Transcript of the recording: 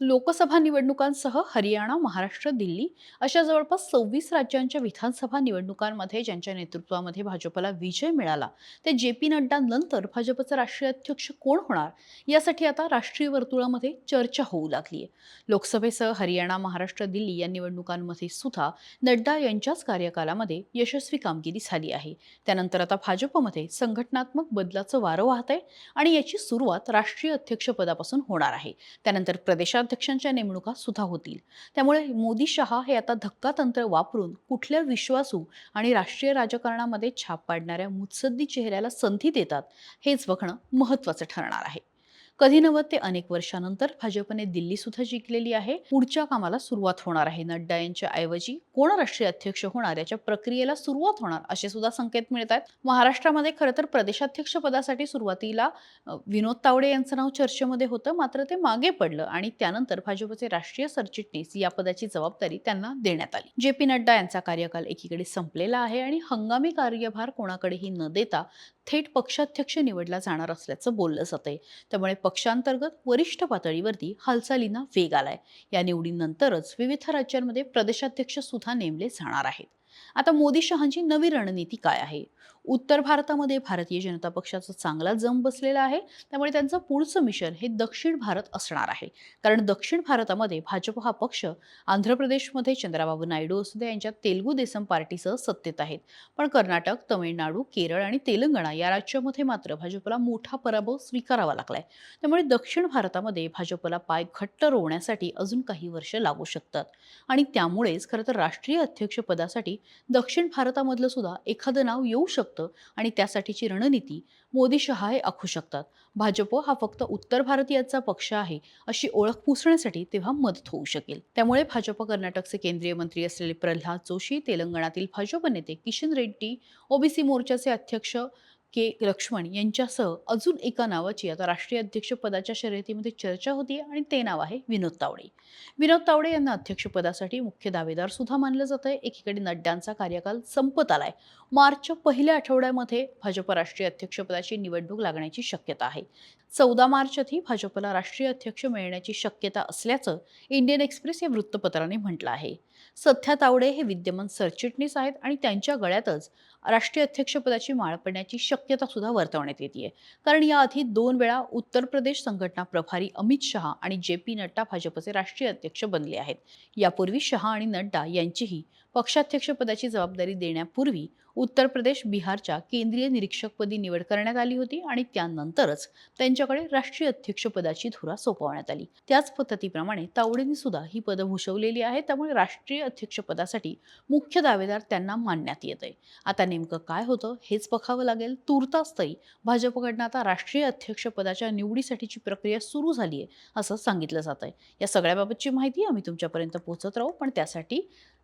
लोकसभा निवडणुकांसह हरियाणा महाराष्ट्र दिल्ली अशा जवळपास सव्वीस राज्यांच्या विधानसभा निवडणुकांमध्ये ज्यांच्या नेतृत्वामध्ये भाजपला विजय मिळाला ते जे पी नड्डा भाजपचे राष्ट्रीय अध्यक्ष कोण होणार यासाठी आता राष्ट्रीय वर्तुळामध्ये चर्चा होऊ लागली आहे लोकसभेसह हरियाणा महाराष्ट्र दिल्ली या निवडणुकांमध्ये सुद्धा नड्डा यांच्याच कार्यकालामध्ये यशस्वी कामगिरी झाली आहे. त्यानंतर आता भाजपमध्ये संघटनात्मक बदलाचं वारं वाहत आहे आणि याची सुरुवात राष्ट्रीय अध्यक्षपदापासून होणार आहे. त्यानंतर प्रदेशात प्रदेशाध्यक्षांच्या नेमणुका सुद्धा होतील. त्यामुळे मोदी शहा हे आता धक्का तंत्र वापरून कुठल्या विश्वासू आणि राष्ट्रीय राजकारणामध्ये छाप पाडणाऱ्या मुत्सद्दी चेहऱ्याला संधी देतात हेच बघणं महत्त्वाचं ठरणार आहे. कधी नव्हत ते अनेक वर्षानंतर भाजपने दिल्ली सुद्धा जिंकलेली आहे. पुढच्या कामाला सुरुवात होणार आहे. नड्डा यांच्या ऐवजी कोण राष्ट्रीय अध्यक्ष होणार? याच्या प्रक्रियेला सुरुवात होणार असे सुद्धा संकेत मिळत आहेत. महाराष्ट्रामध्ये खरं तर प्रदेशाध्यक्ष पदासाठी सुरुवातीला विनोद तावडे यांचं नाव चर्चेमध्ये होतं मात्र ते मागे पडलं आणि त्यानंतर भाजपचे राष्ट्रीय सरचिटणीस या पदाची जबाबदारी त्यांना देण्यात आली. जे पी नड्डा यांचा कार्यकाल एकीकडे संपलेला आहे आणि हंगामी कार्यभार कोणाकडेही न देता थेट पक्षाध्यक्ष निवडला जाणार असल्याचं बोललं जातंय. त्यामुळे पक्षांतर्गत वरिष्ठ पातळीवरती हालचालींना वेग आलाय. या निवडीनंतरच विविध राज्यांमध्ये प्रदेशाध्यक्ष सुद्धा नेमले जाणार आहेत. आता मोदी शहांची नवी रणनीती काय आहे? उत्तर भारतामध्ये भारतीय जनता पक्षाचा चांगला जम बसलेला आहे. त्यामुळे त्यांचं पुढचं मिशन हे दक्षिण भारत असणार आहे. कारण दक्षिण भारतामध्ये भाजप हा पक्ष आंध्र प्रदेशमध्ये चंद्राबाबू नायडू असू दे यांच्या तेलगू देसम पार्टीसह सत्तेत आहेत. पण कर्नाटक तमिळनाडू केरळ आणि तेलंगणा या राज्यामध्ये मात्र भाजपला मोठा पराभव स्वीकारावा लागलाय. त्यामुळे दक्षिण भारतामध्ये भाजपला पाय घट्ट रोवण्यासाठी अजून काही वर्ष लागू शकतात. आणि त्यामुळेच खरं तर राष्ट्रीय अध्यक्षपदासाठी दक्षिण भारतामधलं सुद्धा एखादं नाव येऊ शकतं आणि त्यासाठीची रणनीती मोदी शहा हे आखू शकतात. भाजप हा फक्त उत्तर भारतीयांचा पक्ष आहे अशी ओळख पुसण्यासाठी तेव्हा मदत होऊ शकेल. त्यामुळे भाजप कर्नाटकचे केंद्रीय मंत्री असलेले प्रल्हाद जोशी तेलंगणातील भाजप नेते किशन रेड्डी ओबीसी मोर्चाचे अध्यक्ष के लक्ष्मण यांच्यासह अजून एका नावाची आता राष्ट्रीय अध्यक्षपदाच्या शर्यतीमध्ये चर्चा होती आणि ते नाव आहे विनोद तावडे. विनोद तावडे यांना अध्यक्षपदासाठी मुख्य दावेदार सुद्धा मानलं जात आहे. एकीकडे नड्डांचा कार्यकाल संपत आलाय. मार्चच्या पहिल्या आठवड्यामध्ये भाजप राष्ट्रीय अध्यक्षपदाची निवडणूक लागण्याची शक्यता आहे. चौदा मार्चही भाजपला राष्ट्रीय अध्यक्ष मिळण्याची शक्यता असल्याचं इंडियन एक्सप्रेस या वृत्तपत्राने म्हटलं आहे. सध्या तावडे हे विद्यमान सरचिटणीस आहेत आणि त्यांच्या गळ्यातच राष्ट्रीय अध्यक्षपदाची माळ पडण्याची शक्यता सुद्धा वर्तवण्यात येते कारण याआधी दोन वेळा उत्तर प्रदेश संघटना प्रभारी अमित शहा आणि जे पी नड्डा भाजपचे राष्ट्रीय अध्यक्ष बनले आहेत. यापूर्वी शहा आणि नड्डा यांचीही पक्षाध्यक्षपदाची जबाबदारी देण्यापूर्वी उत्तर प्रदेश बिहारच्या केंद्रीय निरीक्षकपदी निवड करण्यात आली होती आणि त्यानंतरच त्यांच्याकडे राष्ट्रीय अध्यक्षपदाची धुरा सोपवण्यात आली. त्याच पद्धतीप्रमाणे तावडेंनी सुद्धा ही पदं भूषवलेली आहेत त्यामुळे राष्ट्रीय अध्यक्षपदासाठी मुख्य दावेदार त्यांना मानण्यात येत आहे. आता नेमकं काय होतं हेच बघावं लागेल. तुर्तास तरी भाजपकडनं आता राष्ट्रीय अध्यक्षपदाच्या निवडीसाठीची प्रक्रिया सुरू झाली आहे असं सांगितलं जात आहे. या सगळ्याबाबतची माहिती आम्ही तुमच्यापर्यंत पोहोचत राहू पण त्यासाठी